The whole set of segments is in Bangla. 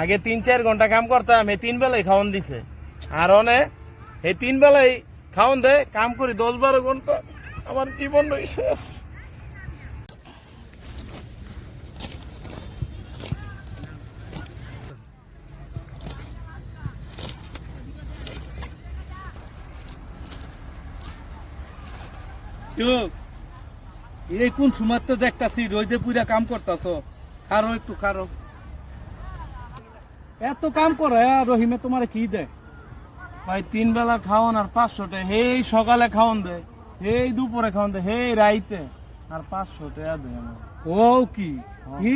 আগে তিন, চার ঘণ্টা কাম করতাম, এই তিন বেলায় খাওয়ান দিছে। আর অনে, এই তিন বেলায় খাওয়ান দে, কাম করি দশ বারো ঘণ্টা, আমার জীবন শেষ এই কোন সময় তো দেখতাছি, রোদে পুরা কাম করতাছ? খারো একটু, খারো। এত কাম করে রহিমে তোমার কি দেয়? ভাই তিন বেলা খাওয়ান আর পাঁচশো টাকা হেই সকালে খাওয়ান দে হেই দুপুরে খাওয়ান দে হেই রাইতে আর পাঁচশো টাকা আমার ও কি?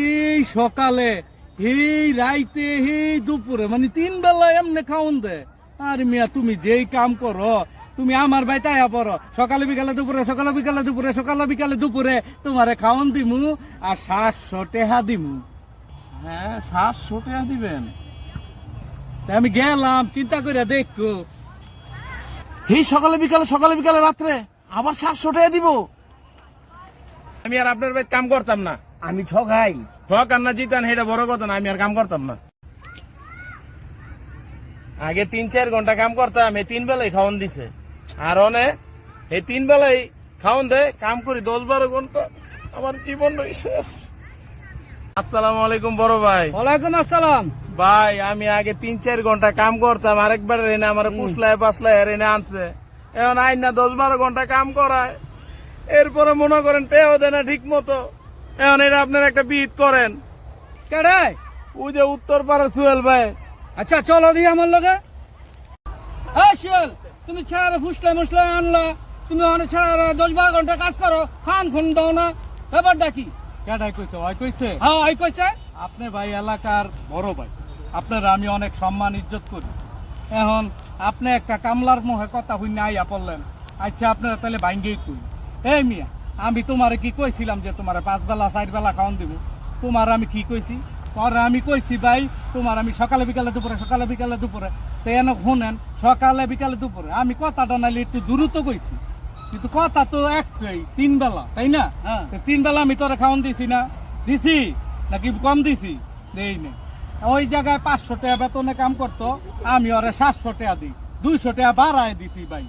এই সকালে এই রাইতে এই দুপুরে মানে তিন বেলা এমনি খাওন দে। আর মিয়া তুমি যেই কাম করো তুমি আমার বাড়িতে আয়া পড়ো সকালে বিকালে দুপুরে সকালে বিকালে দুপুরে সকালে বিকালে দুপুরে তোমারে খাওন দিমু আর সাতশো টেহা দিমু। হ্যাঁ সাতশো টাকা দিবেন? আমি গেলাম চিন্তা করে দেখো। এই সকালে বিকালে সকালে বিকালে রাত্রে আবার সাতশো টাকা দিব। আমি আর আপনার ভাই কাম করতাম না। আমি ঠগাই। হক আর না জিতান এটা বড় কথা না আমি আর কাম করতাম না। আগে তিন চার ঘণ্টা কাম করতাম এই তিন বেলায় খাওয়ান দিছে। আর অনে এই তিন বেলায় খাওয়ান দে কাম করি দশ বারো ঘণ্টা। আমার জীবন শেষ। আসসালামু আলাইকুম বড় ভাই। ওয়ালাইকুম আসসালাম। ভাই আমি আগে তিন চার ঘণ্টা কাম করতাম আরেকবার এনে আমার পুষলায় পাসলায় আর এনে আনছে। এখন আইন না দশ বারো ঘণ্টা কাম করায়। এরপরে মনে করেন টেও দেয় না ঠিক মতো এখন এটা আপনার একটা বিট করেন। কেডাই ওই যে উত্তর পাড়া সুহেল ভাই। আচ্ছা চলো দি আমার লগে। এই শিয়াল তুমি ছাড়া ফুসলা মুসলা আনলা। তুমি অনেক ছাড়া দশ বারো ঘণ্টা কাজ করো খান খুন দাও না। ব্যাপারটা কি? কেডাই কইছে ওই কইছে? হ্যাঁ ওই কইছে। আপনি ভাই এলাকার বড় ভাই। আপনার আমি অনেক সম্মান ইজ্জত করি। এখন আপনি একটা কামলার মুখে কথা হইনা আইয়া পড়লেন। আচ্ছা আপনারা তাহলে ভাঙ্গেই কই? এই মিয়া আমি তোমারে কি কইছিলাম যে তোমার পাঁচ বেলা চার বেলা খাওয়ান দিব? তোমার আমি কি কইছি? পরে আমি কইছি ভাই তোমার আমি সকালে বিকালে দুপুরে সকালে বিকালে দুপুরে। তো এন শুনেন সকালে বিকালে দুপুরে। আমি কথাটা নাইলে একটু দ্রুত কইছি। কিন্তু কথা তো একটাই তিন বেলা তাই না? হ্যাঁ। তিন বেলা আমি তোরা খাওয়ান দিছি না। দিছি? নাকি কম দিছি? দেই নেই। ওই জায়গায় পাঁচশো টাকা বেতনে কাম করতো আমি ওরে সাতশো টাকা দিই দুইশো টাকা বাড়ায় দিছি ভাই।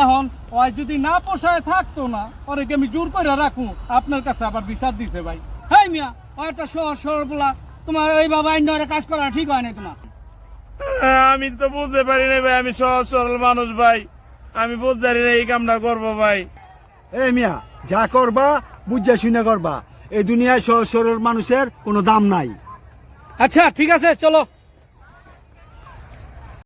এখন ওই যদি না পোষায় থাকতো না ওরে আমি জোর করে রাখুন আপনার কাছে আবার বিচার দিছে ভাই। হেই মিয়া ও একটা শহর শহর বলা তোমার ওই বাবা অন্য কাজ করা ঠিক হয় না তোমার? হ্যাঁ, আমি তো বুঝতে পারি না ভাই আমি সহজ সরল মানুষ ভাই। আমি বুঝতে পারি না এই কামটা করব ভাই। এই মিয়া যা করবা বুঝা শুনে করবা। এই দুনিয়ায় সহজ সরল মানুষের কোনো দাম নাই। আচ্ছা ঠিক আছে চলো।